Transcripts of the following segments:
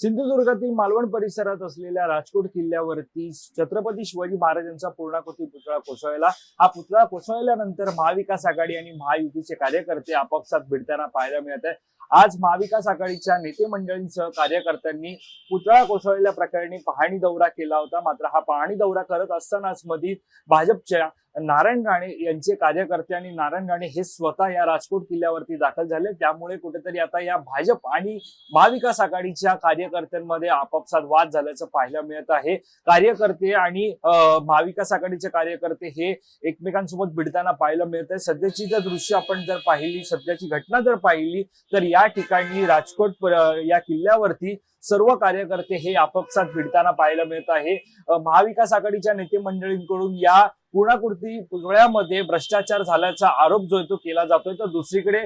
सिंधुदुर्गातील मालवण परिसरात असलेल्या राजकोट किल्ल्यावरती छत्रपती शिवाजी महाराजांचा पूर्णाकृती पुतळा कोसळला. हा पुतळा कोसळल्यानंतर महाविकास आघाडी आणि महायुतीचे कार्यकर्ते आपापसात भिडताना पाहायला मिळत आहे. आज महाविकास आघाडीच्या नेते मंडळींसह कार्यकर्त्यांनी पुतळा कोसळल्या प्रकरणी पाहणी दौरा केला होता. मात्र हा पाहणी दौरा करत असतानाच मध्ये भाजपच्या नारायण राणे यांचे कार्यकर्ते आणि नारायण राणे हे स्वतः या राजकोट किल्ल्यावरती दाखल झाले. त्यामुळे कुठेतरी आता या भाजप आणि महाविकास आघाडीच्या कार्यकर्त्यांमध्ये आपापसात वाद झाल्याचं पाहायला मिळत आहे. कार्यकर्ते आणि महाविकास आघाडीचे कार्यकर्ते हे एकमेकांसोबत भिडताना पाहायला मिळत आहे. सध्याची जर दृश्य आपण जर पाहिली सध्याची घटना जर पाहिली तर या ठिकाणी राजकोट या किल्ल्यावरती सर्व कार्यकर्ते हे आपापसात भिडताना पाहायला मिळत आहे. महाविकास आघाडीच्या नेते मंडळींकडून या कुणाकुडती पुतळ्यामध्ये भ्रष्टाचार झाल्याचा आरोप जो आहे तो केला जातोय. तर दुसरीकडे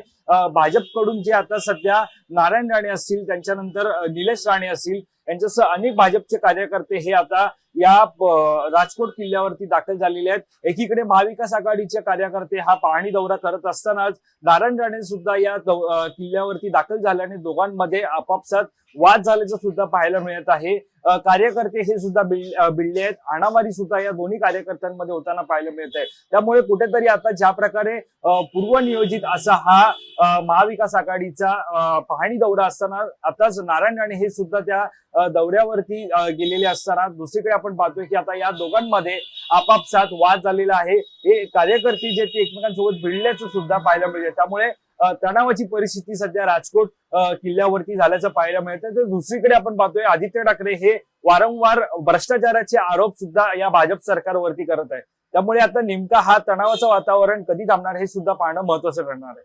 भाजपकडून जे आता सध्या नारायण राणे असतील त्यांच्यानंतर निलेश राणे असतील यांच्यासह अनेक भाजपचे कार्यकर्ते हे आता या राजकोट किल्ल्यावरती दाखल झालेले आहेत. एकीकडे महाविकास आघाडीचे कार्यकर्ते हा पाहणी दौरा करत असतानाच नारायण राणे सुद्धा या किल्ल्यावरती दाखल झाल्याने दोघांमध्ये आपापसात वाद झाल्याचं सुद्धा पाहायला मिळत आहे. कार्यकर्ते हे सुद्धा बिल- भिडले आहेत. आणामारी सुद्धा या दोन्ही कार्यकर्त्यांमध्ये होताना पाहायला मिळत आहे. त्यामुळे कुठेतरी आता ज्या प्रकारे पूर्वनियोजित असा हा महाविकास आघाडीचा पाहणी दौरा असताना आताच नारायण राणे हे सुद्धा त्या दौऱ्यावरती गेलेले असताना दुसरीकडे आपण पाहतोय की आता या दोघांमध्ये आपापसात वाद झालेला आहे. हे कार्यकर्ते जे ते एकमेकांसोबत भिडल्याचं सुद्धा पाहायला मिळते त्यामुळे तणावाची परिस्थिती सध्या राजकोट किल्ल्यावरती झाल्याचं पाहायला मिळतं तर दुसरीकडे आपण पाहतोय आदित्य ठाकरे हे वारंवार भ्रष्टाचाराचे आरोप सुद्धा या भाजप सरकारवरती करत आहे त्यामुळे आता नेमका हा तणावाचं वातावरण कधी थांबणार हे सुद्धा पाहणं महत्वाचं ठरणार आहे.